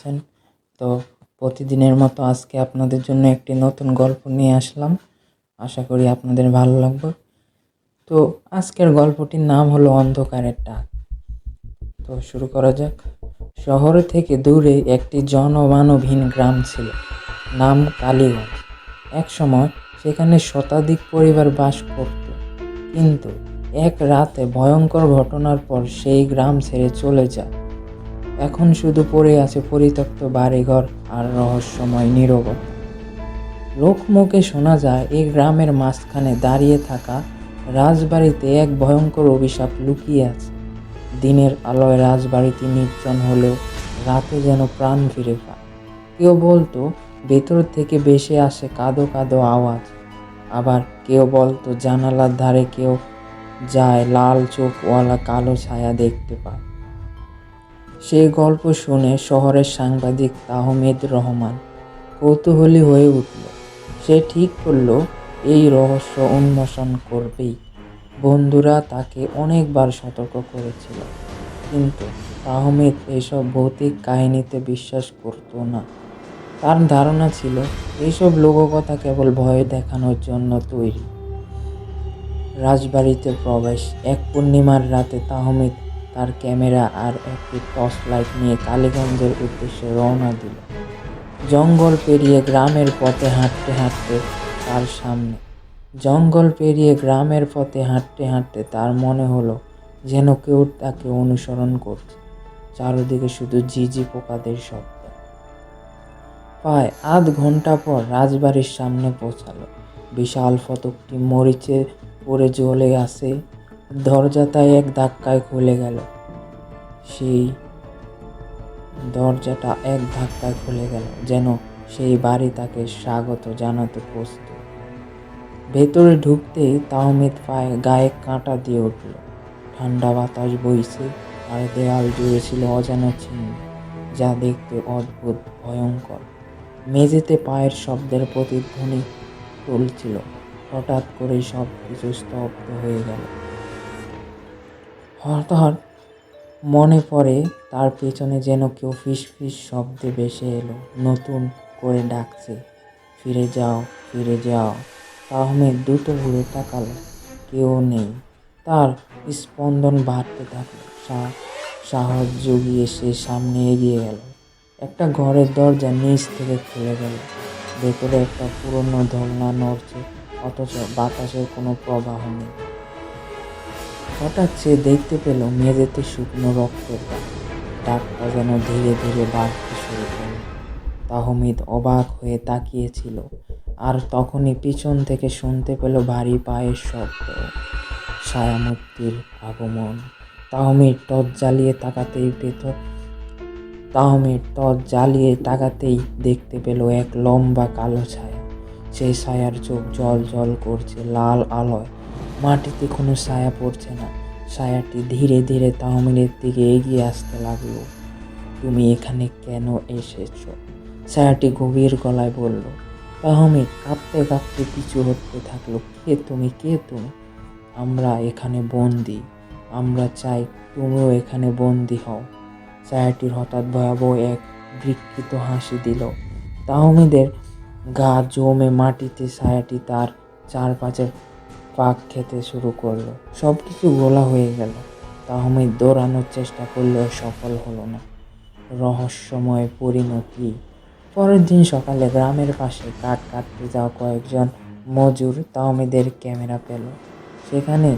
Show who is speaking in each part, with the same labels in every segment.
Speaker 1: আছেন। তো প্রতিদিনের মতো আজকে আপনাদের জন্য একটি নতুন গল্প নিয়ে আসলাম। আশা করি আপনাদের ভালো লাগবে। তো আজকের গল্পটির নাম হলো অন্ধকারের ডাক। তো শুরু করা যাক। শহর থেকে দূরে একটি জনমানবহীন গ্রাম ছিল, নাম কালীগঞ্জ। একসময় সেখানে শতাধিক পরিবার বাস করত। কিন্তু এক রাতে ভয়ঙ্কর ঘটনার পর সেই গ্রাম ছেড়ে চলে যায়। এখন শুধু পড়ে আছে পরিত্যক্ত বাড়িঘর আর রহস্যময় নীরবতা লোকমুখে শোনা যায়, এই গ্রামের মাঝখানে দাঁড়িয়ে থাকা রাজবাড়িতে এক ভয়ঙ্কর অভিশাপ লুকিয়ে আছে। দিনের আলোয় রাজবাড়িটি নির্জন হলেও রাতে যেন প্রাণ ফিরে পায়। কেউ বলতো, ভেতর থেকে বেশি আসে কাদো কাদো আওয়াজ। আবার কেউ বলতো, জানালার ধারে কেউ যায় লাল চোখওয়ালা কালো ছায়া দেখতে পায়। সেই গল্প শুনে শহরের সাংবাদিক তাহমেদ রহমান কৌতূহলী হয়ে উঠল। সে ঠিক করল, এই রহস্য উন্মোচন করবেই। বন্ধুরা তাকে অনেকবার সতর্ক করেছিল। কিন্তু তাহমেদ এসব ভৌতিক কাহিনীতে বিশ্বাস করতো না। তার ধারণা ছিল এইসব লোককথা কেবল ভয় দেখানোর জন্য তৈরি। রাজবাড়িতে প্রবেশ, এক পূর্ণিমার রাতে তাহমিদ তার ক্যামেরা আর একটি টর্চ লাইট নিয়ে কালীগঞ্জের উদ্দেশ্যে রওনা দিল। জঙ্গল পেরিয়ে গ্রামের পথে হাঁটতে হাঁটতে তার সামনে। জঙ্গল পেরিয়ে গ্রামের পথে হাঁটতে হাঁটতে তার মনে হলো যেন কেউ তাকে অনুসরণ করছে। চারদিকে শুধু ঝিঝি পোকাদের শব্দ। প্রায় আধ ঘণ্টা পর রাজবাড়ির সামনে পৌঁছালো। বিশাল ফটকটি মরিচে পড়ে জ্বলে আসে দরজাটায় এক ধাক্কায় খুলে গেল। সেই দরজাটা এক ধাক্কায় খুলে গেল, যেন সেই বাড়ি তাকে স্বাগত জানাতে প্রস্তুত। ভেতরে ঢুকতে তাহমিদ পায়ে গায়ে কাঁটা দিয়ে উঠল। ঠান্ডা বাতাস বইছে আর দেয়াল জুড়ে ছিল অজানা চিহ্ন, যা দেখতে অদ্ভুত, ভয়ঙ্কর। মেঝেতে পায়ের শব্দের প্রতিধ্বনি তুলছিল হঠাৎ করেই সব কিছু স্তব্ধ হয়ে গেল। হঠাৎ মনে পড়ে তার পেছনে যেন কেউ ফিস ফিস শব্দে ভেসে এলো। নতুন করে ডাকছে, ফিরে যাও ফিরে যাও। আহমেদ দ্রুত ঘুরে তাকালো, কেউ নেই। তার স্পন্দন বাড়তে থাকল সাহস জুগিয়ে সে সামনে এগিয়ে গেল। একটা ঘরের দরজা নিচ থেকে খুলে গেল। ভেতরে একটা পুরনো ধর্না নড়ছে, অথচ বাতাসের কোনো প্রবাহ নেই। হঠাৎ সে দেখতে পেল মেঝেতে শুকনো রক্তের ডাকটা যেন ধীরে ধীরে বাড়তে শুরু করল। তাহমিদ অবাক হয়ে তাকিয়েছিল আর তখনই পিছন থেকে শুনতে পেল ভারী পায়ের শব্দ, ছায়ামূর্তির আগমন। তাহমিদ টর্চ জ্বালিয়ে তাকাতেই পেত তাহমিদ টর্চ জ্বালিয়ে তাকাতেই দেখতে পেল এক লম্বা কালো ছায়া। সেই ছায়ার চোখ জল জল করছে লাল আলোয়। মাটিতে কোনো ছায়া পড়ছে না। ছায়াটি ধীরে ধীরে তাহমিদের দিকে এগিয়ে আসতে লাগল। তুমি এখানে কেন এসেছ? ছায়াটি গভীর গলায় বলল। তাহমিদ কাঁপতে কাঁপতে পিছু হতে থাকল। কে তুমি? কে তুমি? আমরা এখানে বন্দি। আমরা চাই তুমিও এখানে বন্দি হও। ছায়াটির হঠাৎ ভয়াবহ এক বিকৃত হাসি দিল। তাহমিদের গা জমে মাটিতে ছায়াটি তার চারপাশে পাক খেতে শুরু করল। সব কিছু গোলা হয়ে গেল। তাহমিদ দৌড়ানোর চেষ্টা করলেও সফল হলো না। রহস্যময় পরিণতি। পরের দিন সকালে গ্রামের পাশে কাঠ কাটতে যাওয়া কয়েকজন মজুর তাহমিদের ক্যামেরা পেল। সেখানে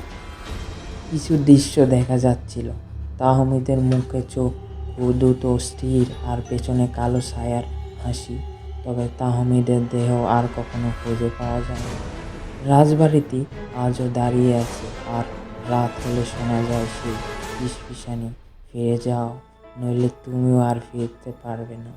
Speaker 1: কিছু দৃশ্য দেখা যাচ্ছিল। তাহমিদের মুখে চোখ দুটো স্থির আর পেছনে কালো ছায়ার হাসি। তবে তাহমিদের দেহ আর কখনো খুঁজে পাওয়া যায় না রাজবাড়িটি আজও দাঁড়িয়ে আছে। আর রাত হলে শোনা যায় সেই ফিসফিসানি ফিরে যাও, নইলে তুমিও আর ফিরতে পারবে না।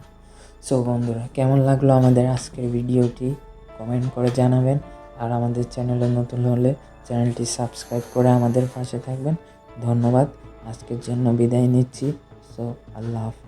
Speaker 1: সো বন্ধুরা, কেমন লাগল আমাদের আজকের ভিডিওটি? কমেন্ট করে জানাবেন। আর আমাদের চ্যানেলে নতুন হলে চ্যানেলটি সাবস্ক্রাইব করে আমাদের পাশে থাকবেন। ধন্যবাদ। আজকের জন্য বিদায় নিচ্ছি। সো আল্লাহ হাফিজ।